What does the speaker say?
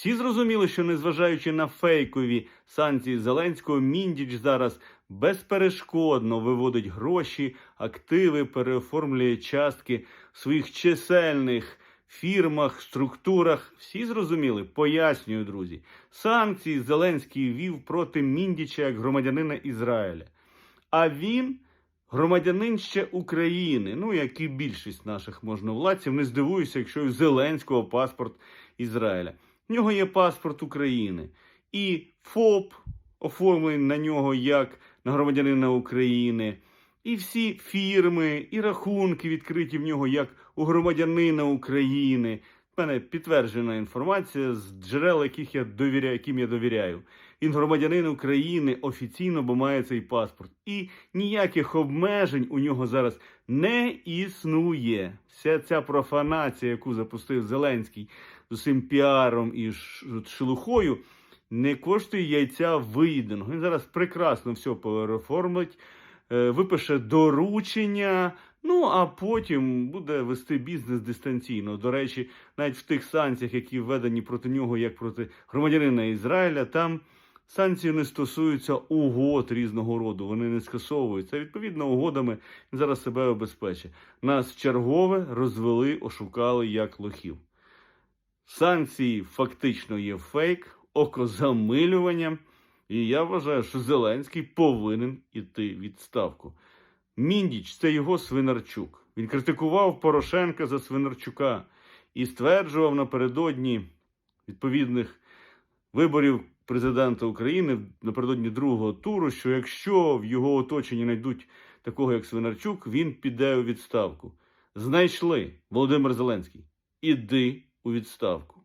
Всі зрозуміли, що незважаючи на фейкові санкції Зеленського, Міндіч зараз безперешкодно виводить гроші, активи, переоформлює частки в своїх чисельних фірмах, структурах. Всі зрозуміли? Пояснюю, друзі. Санкції Зеленський вів проти Міндіча як громадянина Ізраїля. А він громадянин ще України. Ну, як і більшість наших можновладців, не здивуюся, якщо у Зеленського паспорт Ізраїля. В нього є паспорт України. І ФОП оформлений на нього як на громадянина України. І всі фірми, і рахунки відкриті в нього як у громадянина України. У мене підтверджена інформація з джерел, яких я довіряю, яким я довіряю. Він громадянин України офіційно, бо має цей паспорт. І ніяких обмежень у нього зараз не існує. Вся ця профанація, яку запустив Зеленський з усім піаром і шелухою, не коштує яйця виїденого. Він зараз прекрасно все переоформить, е, випише доручення. Ну а потім буде вести бізнес дистанційно. До речі, навіть в тих санкціях, які введені проти нього, як проти громадянина Ізраїля, там санкції не стосуються угод різного роду. Вони не скасовуються. Відповідно, угодами він зараз себе обезпечить. Нас чергове розвели, ошукали як лохів. Санкції фактично є фейк, окозамилювання. І я вважаю, що Зеленський повинен іти відставку. Міндіч це його Свинарчук. Він критикував Порошенка за Свинарчука і стверджував напередодні відповідних виборів президента України напередодні другого туру, що якщо в його оточенні знайдуть такого, як Свинарчук, він піде у відставку. Знайшли Володимир Зеленський. Іди у відставку.